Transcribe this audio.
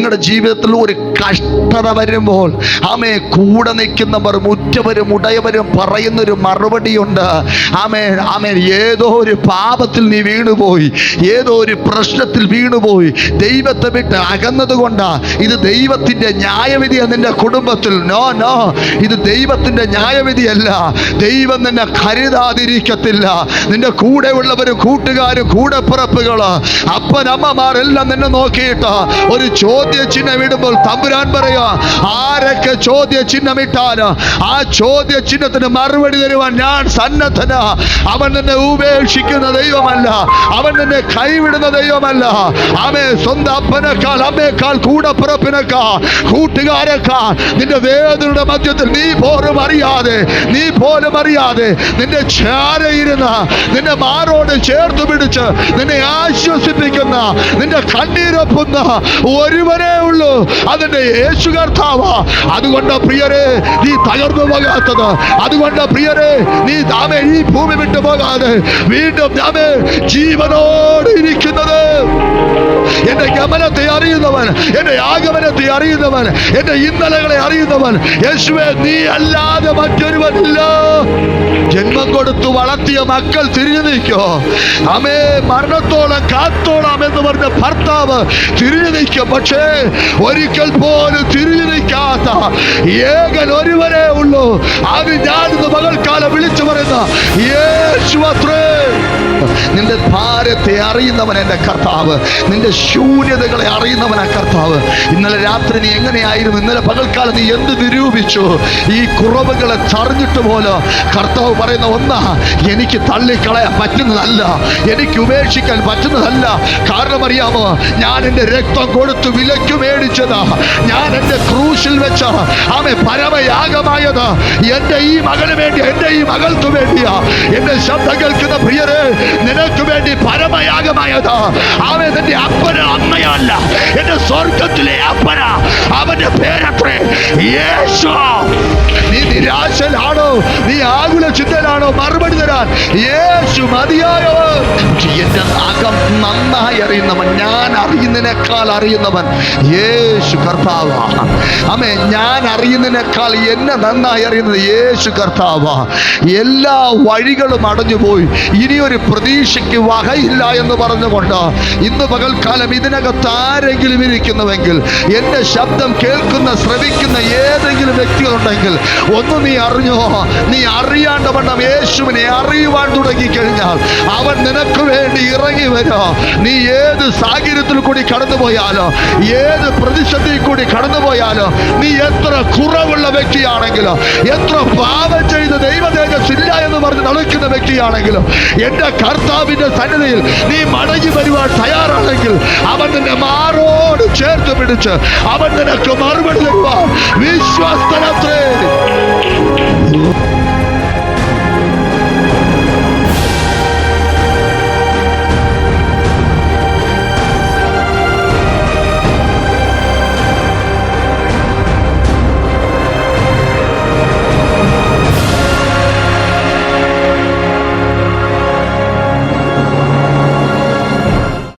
നിങ്ങളുടെ ജീവിതത്തിൽ ഒരു കഷ്ടത വരുമ്പോൾ ആമേ കൂടെ നിൽക്കുന്നവർ മുറ്റവരും ഉടയവരും പറയുന്നൊരു മറുപടിയുണ്ട്. ആമേ ആമേ ഏതോ ഒരു പാപത്തിൽ നീ വീണുപോയി. ഏതോ ഒരു പ്രശ്നത്തിൽ വീണുപോയി. ദൈവത്തെ വിട്ട് അകന്നത് കൊണ്ടാ ഇത് ദൈവത്തിന്റെ ന്യായവിധിയാണ് നിന്റെ കുടുംബത്തിൽ. നോ നോ ഇത് ദൈവത്തിന്റെ ന്യായവിധിയല്ല. ദൈവം നിന്നെ കരുതാതിരിക്കത്തില്ല. നിന്റെ കൂടെ ഉള്ളവരും കൂട്ടുകാരും പുറപ്പുകൾ അപ്പനമ്മമാരെല്ലാം നിന്നെ നോക്കിയിട്ട് ഒരു ചോദ്യ ചിഹ്നം ഇടുമ്പോൾ തമ്പുരാൻ പറയാ ആരൊക്കെ ചോദ്യ ചിഹ്നം ഇട്ടാൽ ആ ചോദ്യ ചിഹ്നത്തിന് മറുപടി തരുവാൻ ഞാൻ സന്നദ്ധന. അവൻ നിന്നെ ഉപേക്ഷിക്കുന്ന ദൈവമല്ല. അവൻ നിന്നെ കൈവിടുന്ന ദൈവമല്ല. അവൻ സ്വന്തം അപ്പനേക്കാൾ അമ്മയേക്കാൾ കൂടപ്പിറപ്പിനേക്കാൾ കൂട്ടുകാരേക്കാൾ. നിന്റെ വേദനയുടെ മധ്യത്തിൽ നീ പോലും അറിയാതെ നീ പോലും അറിയാതെ നിന്റെ ചാരയിരുന്ന നിന്റെ മാറോട് ചേർത്ത് പിടിച്ച് നിന്നെ ആശ്വസിപ്പിക്കുന്ന നിന്റെ കണ്ണീരൊപ്പുന്ന ഒരുവനേ ഉള്ളൂ. അതിന്റെ യേശു കർത്താവ. അതുകൊണ്ട് പ്രിയരെ നീ തകർന്നു പോകാത്തത്. അതുകൊണ്ട് പ്രിയരെ നീ താമേ ഈ ഭൂമി വിട്ടു പോകാതെ വീണ്ടും ഞാമേ ജീവനോട് ഇരിക്കുന്നത്. എന്റെ ഗമനത്തെ അറിയുന്നവൻ എന്റെ ആഗമനത്തെ അറിയുന്നവൻ എന്റെ ഇന്നലകളെ അറിയുന്നവൻ യേശുവെ നീ അല്ലാതെ മറ്റൊരുവനില്ല. ജന്മം കൊടുത്തു വളർത്തിയ മക്കൾ തിരിഞ്ഞു നിൽക്കോ അമേ മരണത്തോളം കാത്തോളാം എന്ന് പറഞ്ഞ ഭർത്താവ് തിരിഞ്ഞു നിൽക്കും പക്ഷേ ഒരിക്കൽ പോലും തിരിഞ്ഞു നിൽക്കാത്ത ഏകൻ ഒരുവരേ ഉള്ളൂ. അത് ഞാനിന്ന് പകൽക്കാലം വിളിച്ചു പറയുന്ന. യേശു അത്രേ നിന്റെ ഭാരത്തെ അറിയുന്നവൻ എന്റെ കർത്താവ്. നിന്റെ ശൂന്യതകളെ അറിയുന്നവനാ കർത്താവ്. ഇന്നലെ രാത്രി നീ എങ്ങനെയായിരുന്നു? ഇന്നലെ പകൽക്കാലം നീ എന്ത് നിരൂപിച്ചു? ഈ കുറവുകളെ ചറിഞ്ഞിട്ട് പോലോ കർത്താവ് പറയുന്ന ഒന്നാ എനിക്ക് തള്ളിക്കളയാൻ പറ്റുന്നതല്ല. എനിക്ക് ഉപേക്ഷിക്കാൻ പറ്റുന്നതല്ല. കാരണം അറിയാമോ? ഞാൻ എന്റെ രക്തം കൊടുത്ത് വിലയ്ക്ക് മേടിച്ചതാ. ഞാൻ എന്റെ ക്രൂശിൽ വെച്ച ആമെ പരമയാഗമായത്. എന്റെ ഈ മകന് വേണ്ടി എന്റെ ഈ മകൾക്ക് വേണ്ടിയാ. എന്റെ ശബ്ദം കേൾക്കുന്ന പ്രിയരെ നിനക്ക് വേണ്ടി പരമയാഗമായത്. അവൻ നിന്റെ അപ്പന അമ്മയല്ല. എന്റെ സ്വർഗത്തിലെ അപ്പന. അവന്റെ പേരത്രേ യേശു മറുപടി യേശു മതിയായവൻ. എന്റെ അകം നന്നായി അറിയുന്നവൻ ഞാൻ അറിയുന്നതിനേക്കാൾ അറിയുന്നവൻ യേശു കർത്താവാണ്. അമ്മേ ഞാൻ അറിയുന്നതിനേക്കാൾ എന്നെ നന്നായി അറിയുന്നത് യേശു കർത്താവാണ്. എല്ലാ വഴികളും അടഞ്ഞുപോയി. ഒരു പ്രതീക്ഷയ്ക്ക് വകയില്ല എന്ന് പറഞ്ഞുകൊണ്ട് ഇന്ന് പകൽക്കാലം ഇതിനകത്ത് ആരെങ്കിലും ഇരിക്കുന്നുവെങ്കിൽ എന്റെ ശബ്ദം കേൾക്കുന്ന ശ്രവിക്കുന്ന ഏതെങ്കിലും വ്യക്തികളുണ്ടെങ്കിൽ ഒന്ന് നീ അറിഞ്ഞോ? നീ അറിയാണ്ട് വണ്ണം യേശുവിനെ അറിയുവാൻ തുടങ്ങിക്കഴിഞ്ഞാൽ അവൻ നിനക്ക് വേണ്ടി ഇറങ്ങി വരോ നീ ഏത് സാഹചര്യത്തിൽ കൂടി കടന്നുപോയാലോ ഏത് പ്രതിസന്ധി കൂടി കടന്നുപോയാലോ നീ എത്ര കുറവുള്ള വ്യക്തിയാണെങ്കിലോ എത്ര പാപം ചെയ്ത് ദൈവ ഇല്ല എന്ന് പറഞ്ഞ് നടക്കുന്ന വ്യക്തിയാണെങ്കിലും എന്റെ കർത്താവിന്റെ സന്നിധിയിൽ നീ മടങ്ങി വരുവാൻ തയ്യാറാണെങ്കിൽ അവൻ നിന്നെ മാറോട് ചേർത്ത് പിടിച്ച് അവൻ നിനക്ക് മറുപടി തരുവാൻ